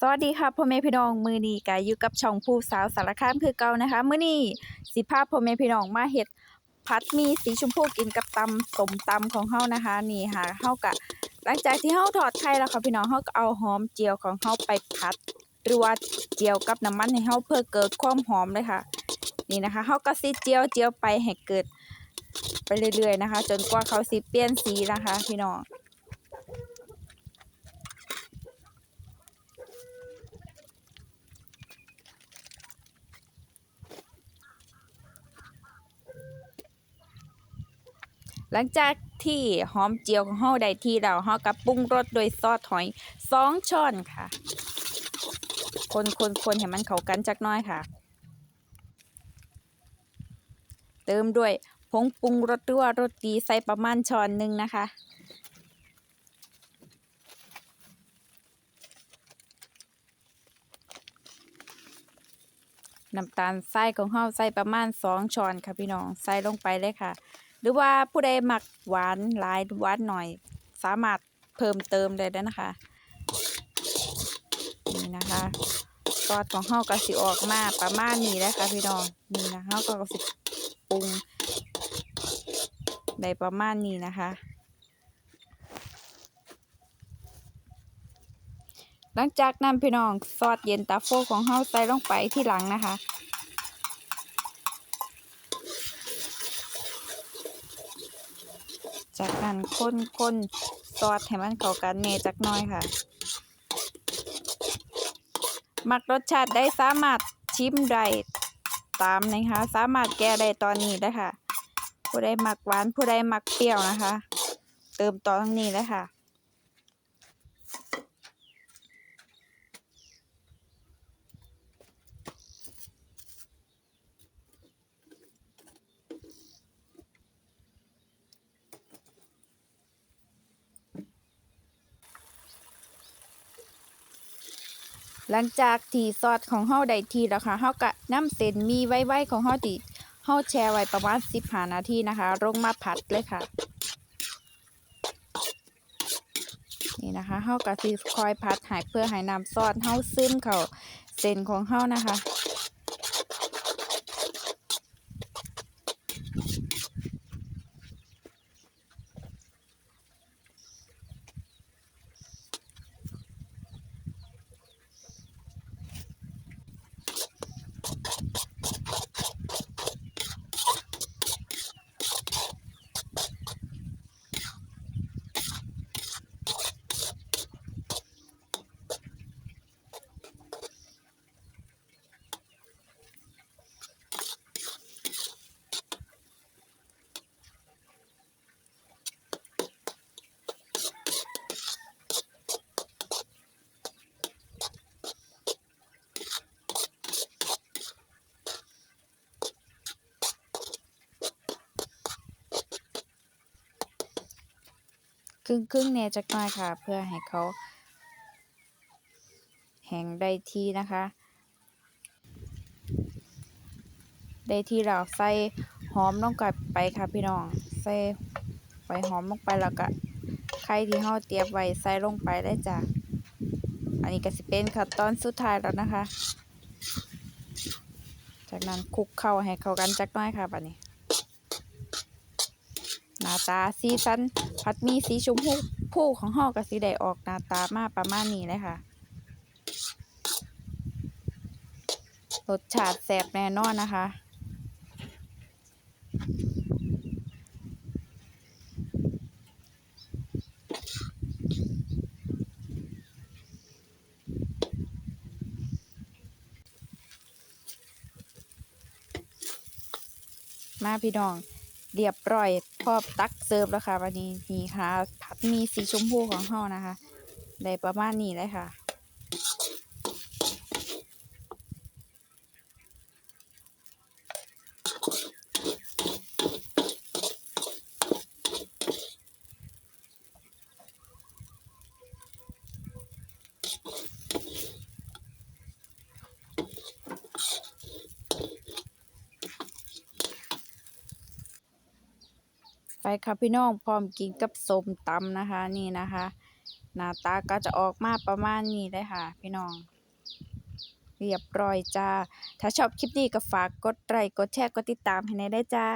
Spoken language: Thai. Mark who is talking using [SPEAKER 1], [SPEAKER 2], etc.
[SPEAKER 1] สวัสดีค่ะพ่อแม่พี่น้องมือนี้ก็อยู่กับช่องผู้สาวสารคามคือเก่านะคะ มือนี้สิพาพพ่อแม่พี่น้องมาเฮ็ดผัดมีสีชมพูกินกับตำสมตำของเฮานะคะ นี่ค่ะเฮาก็หลังจากที่เฮาทอดไข่แล้วค่ะพี่น้องเฮาก็เอาหอมเจียวของเฮาไปผัดหรือว่าเจียวกับน้ำมันให้เฮาเพื่อเกิดความหอมเลยค่ะ นี่นะคะเฮาก็สิเจียวเจียวไปให้เกิด ไปเรื่อยๆนะคะ จนกว่าเขาสิเปลี่ยนสีนะคะ พี่น้อง หลังจากที่หอมเจียวของเฮาได้ที่แล้วเฮาก็ปรุงรสโดยซอสหอยสองช้อนค่ะ คนคนคนให้มันเข้ากันจักน้อยค่ะ เติมด้วยผงปรุงรสด้วยรสดีใส่ประมาณช้อนหนึ่งนะคะ น้ำตาลทรายของเฮาใส่ประมาณสองช้อนค่ะพี่น้องใส่ลงไปเลยค่ะ หรือว่าผู้ใดมักหวานหลายหวานหน่อย สามารถเพิ่มเติมได้ด้วยนะคะ นี่นะคะซอสของเฮาก็สิออกมาประมาณนี้แหละค่ะพี่น้องนี่นะเฮาก็สิปรุงได้ประมาณนี้นะคะ หลังจากนั้นพี่น้องซอสเย็นตาโฟของเฮาใส่ลงไปที่หลังนะคะจากนั้นคนคนซอสให้มันเข้ากันเนจักหน้อยค่ะ มักรสชาติได้สามารถชิมได้ตามนะคะ สามารถแก้ได้ตอนนี้ได้ค่ะ ผู้ใดมักหวานผู้ใดมักเปรี้ยวนะคะ เติมตอนนี้เลยค่ะ หลังจากที่ซอสของเฮาได้ทีแล้วค่ะเฮากะน้ำเส้นมีไว้ๆของเฮาที่เฮาแช่ไว้ประมาณ15นาทีนะคะลงมาผัดเลยค่ะ นี่นะคะเฮากะสิคอยผัดให้เพื่อให้น้ำซอสเฮาซึมเข้าเส้นของเฮานะคะ ครึ่งครึ่งๆเนี่ยจักหน่อยค่ะ เพื่อให้เขาแห้งได้ที่นะคะ ได้ที่เราใส่หอมลงไปค่ะพี่น้อง ใส่ใบหอมลงไปแล้วก็ไข่ที่เฮาเตรียมไว้ใส่ลงไปได้จ้ะ อันนี้ก็สิเป็นขั้นตอนสุดท้ายแล้วนะคะ จากนั้นคลุกเข้าให้เข้ากันจักหน่อยค่ะบัดนี้ หน้าตาสีสันผัดมีสีชมพูผู้ของห่อกับสีได้ออกหน้าตามาประมาณนี้เลยค่ะรสชาติแซ่บแน่นอนนะคะ มาพี่น้อง เรียบร้อยพร้อมตักเสิร์ฟแล้วค่ะวันนี้นี่ค่ะผัดมีสีชมพูของเฮานะคะได้ประมาณนี้เลยค่ะ ไปค่ะพี่น้องพร้อมกินกับส้มตำนะคะนี่นะคะหน้าตาก็จะออกมาประมาณนี้เลยค่ะ พี่น้อง เรียบร้อยจ้า ถ้าชอบคลิปนี้ก็ฝากกดไลค์กดแชร์กดติดตามให้แหน่ได้จ้า